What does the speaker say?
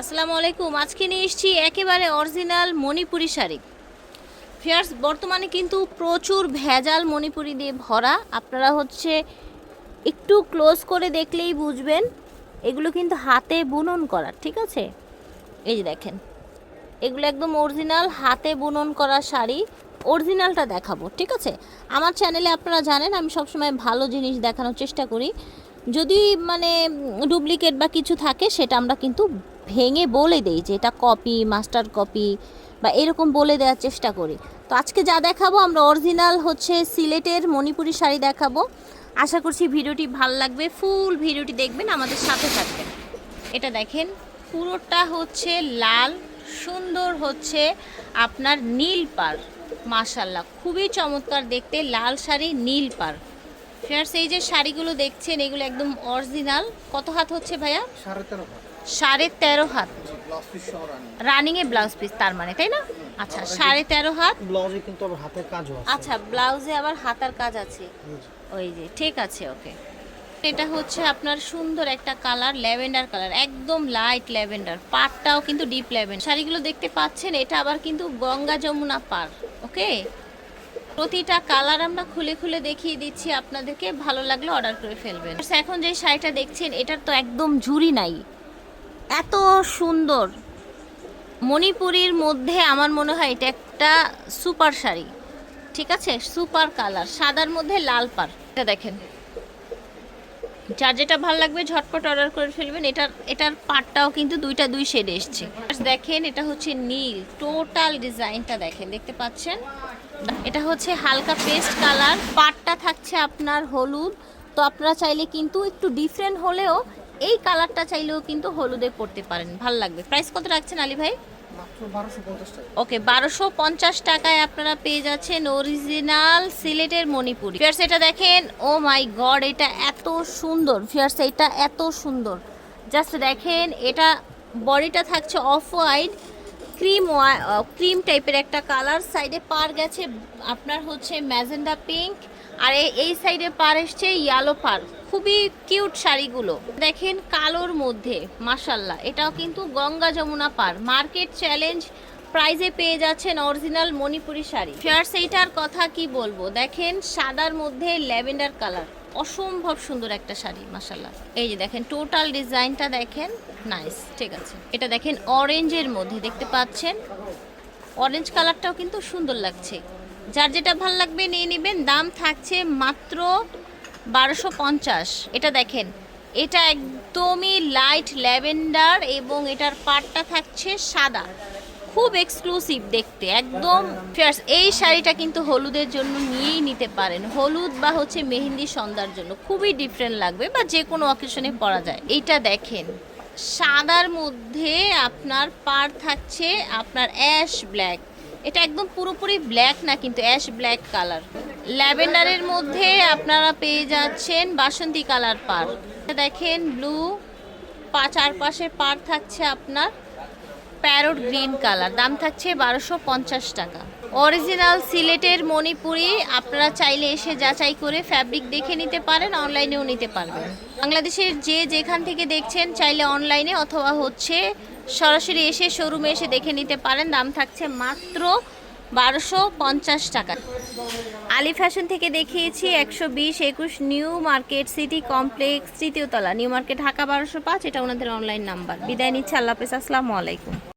আসসালামু আলাইকুম। আজকে নিয়ে এসেছি একেবারে অরিজিনাল মণিপুরি শাড়ি। ফিয়ার্স বর্তমানে কিন্তু প্রচুর ভেজাল মণিপুরি দিয়ে ভরা। আপনারা হচ্ছে একটু ক্লোজ করে দেখলেই বুঝবেন, এগুলো কিন্তু হাতে বুনন করা, ঠিক আছে? এই যে দেখেন, এগুলো একদম অরিজিনাল হাতে বুনন করা শাড়ি। অরিজিনালটা দেখাবো, ঠিক আছে? আমার চ্যানেলে আপনারা জানেন, আমি সবসময় ভালো জিনিস দেখানোর চেষ্টা করি। যদি মানে ডুপ্লিকেট বা কিছু থাকে, সেটা আমরা কিন্তু ভেঙে বলে দেই যে এটা কপি মাস্টার কপি বা এরকম বলে দেওয়ার চেষ্টা করি। তো আজকে যা দেখাবো আমরা অরিজিনাল হচ্ছে সিলেটের মণিপুরি শাড়ি দেখাবো। আশা করছি ভিডিওটি ভালো লাগবে। ফুল ভিডিওটি দেখবেন, আমাদের সাথে থাকবেন। এটা দেখেন, পুরোটা হচ্ছে লাল, সুন্দর হচ্ছে আপনার নীল পার মাশাল্লাহ খুবই চমৎকার দেখতে, লাল শাড়ি, নীল পার। ফেয়ার্স এই যে শাড়িগুলো দেখছেন, এগুলো একদম অরিজিনাল কত হাত হচ্ছে ভাইয়া? সাড়ে তেরো হাত। সাড়ে তেরো হাত। ব্লাউজ পিস সহ রানিং এ ব্লাউজ পিস তার মানে তাই না? আচ্ছা সাড়ে তেরো হাত। ব্লাউজে কিন্তু আবার হাতের কাজও আছে। আচ্ছা ব্লাউজে আবার হাতার কাজ আছে। ওই যে ঠিক আছে ওকে। এটা হচ্ছে আপনার সুন্দর একটা কালার ল্যাভেন্ডার কালার একদম লাইট ল্যাভেন্ডার পাড়টাও কিন্তু ডিপ ল্যাভেন্ডার শাড়িগুলো দেখতে পাচ্ছেন এটা আবার কিন্তু গঙ্গা যমুনা পার ওকে? প্রতিটা কালার আমরা খুলে খুলে দেখিয়ে দিচ্ছি আপনাদেরকে ভালো লাগলে অর্ডার করে ফেলবেন। এখন যে শাড়িটা দেখছেন এটার তো একদম ঝুরি নাই। এত সুন্দর। মণিপুরীর মধ্যে আমার মনে হয় এটা একটা সুপার শাড়ি। ঠিক আছে? Super colour. সাদার মধ্যে লাল পার এটা দেখেন। যার যেটা ভালো লাগবে ঝটপট অর্ডার করে ফেলবেন। এটার এটার পাটটাও কিন্তু দুইটা দুই শেড এসছে। দেখেন, এটা হচ্ছে নীল। টোটাল ডিজাইনটা দেখেন, দেখতে পাচ্ছেন? এটা হচ্ছে হালকা পেস্ট কালার। পাটটা থাকছে আপনার হলুদ। তো আপনারা চাইলে কিন্তু একটু ডিফারেন্ট হলেও এই কালারটা চাইলেও কিন্তু হলুদে পড়তে পারেন ভালো লাগবে। প্রাইস কত রাখছেন আলী ভাই? ওকে বারোশো পঞ্চাশ টাকায় আপনারা পেয়ে যাচ্ছেন অরিজিনাল সিলেটের মণিপুরি। ফিয়ার্স এটা দেখেন ও মাই গড এটা এত সুন্দর। ফিয়ার্স এটা এত সুন্দর। জাস্ট দেখেন এটা বডিটা থাকছে অফ হোয়াইট ক্রিম ক্রিম টাইপের একটা কালার। সাইডে পার গেছে আপনার হচ্ছে ম্যাজেন্ডা পিঙ্ক আর এই সাইডে পার এসছে ইয়ালো পার খুবই কিউট শাড়িগুলো। দেখেন কালোর মধ্যে মাসাল্লাহ এটাও কিন্তু গঙ্গা যমুনা পার। মার্কেট চ্যালেঞ্জ প্রাইজে পেয়ে যাচ্ছেন অরিজিনাল মণিপুরি শাড়ি। ফেয়ার্স সেইটার কথা কি বলব? দেখেন সাদার মধ্যে ল্যাভেন্ডার কালার। অসম্ভব সুন্দর একটা শাড়ি মাসাল্লাহ এই যে দেখেন টোটাল ডিজাইনটা দেখেন। নাইস ঠিক আছে। এটা দেখেন অরেঞ্জের মধ্যে, দেখতে পাচ্ছেন? অরেঞ্জ কালারটাও কিন্তু সুন্দর লাগছে। যার যেটা ভালো লাগবে নিয়ে নেবেন। দাম থাকছে মাত্র বারোশো পঞ্চাশ। এটা দেখেন, এটা একদমই লাইট ল্যাভেন্ডার এবং এটার পাটটা থাকছে সাদা। খুব এক্সক্লুসিভ দেখতে, একদম ফিয়ার্স এই শাড়িটা কিন্তু হলুদের জন্য নিয়েই নিতে পারেন। হলুদ বা হচ্ছে মেহেন্দি সন্ধ্যার জন্য খুবই ডিফারেন্ট লাগবে বা যে কোনো অকেশনে পরা যায়। এইটা দেখেন, সাদার মধ্যে আপনার পার থাকছে আপনার অ্যাশ ব্ল্যাক এটা একদম পুরোপুরি ব্ল্যাক না, কিন্তু অ্যাশ ব্ল্যাক কালার ল্যাভেন্ডারের মধ্যে আপনারা পেয়ে যাচ্ছেন বাসন্তী কালার পার দেখেন ব্লু পা চারপাশে পার থাকছে আপনার প্যারোট গ্রিন কালার দাম থাকছে বারোশো পঞ্চাশ টাকা। অরিজিনাল সিলেটের মণিপুরি, আপনারা চাইলে এসে যাচাই করে ফ্যাব্রিক দেখে নিতে পারেন অনলাইনেও নিতে পারবেন। বাংলাদেশের যে যেখান থেকে দেখছেন, চাইলে অনলাইনে অথবা হচ্ছে সরাসরি এসে শোরুমে এসে দেখে নিতে পারেন। দাম থাকছে মাত্র বারোশো পঞ্চাশ টাকা। আলি ফ্যাশন থেকে দেখিয়েছি একশো বিশ, একুশ নিউ মার্কেট, সিটি কমপ্লেক্স, তৃতীয়তলা। নিউ মার্কেট, ঢাকা বারোশো পাঁচ, এটা ওনাদের অনলাইন নাম্বার বিদায় নিচ্ছে, আল্লাহ হাফেজ, আসসালামু আলাইকুম।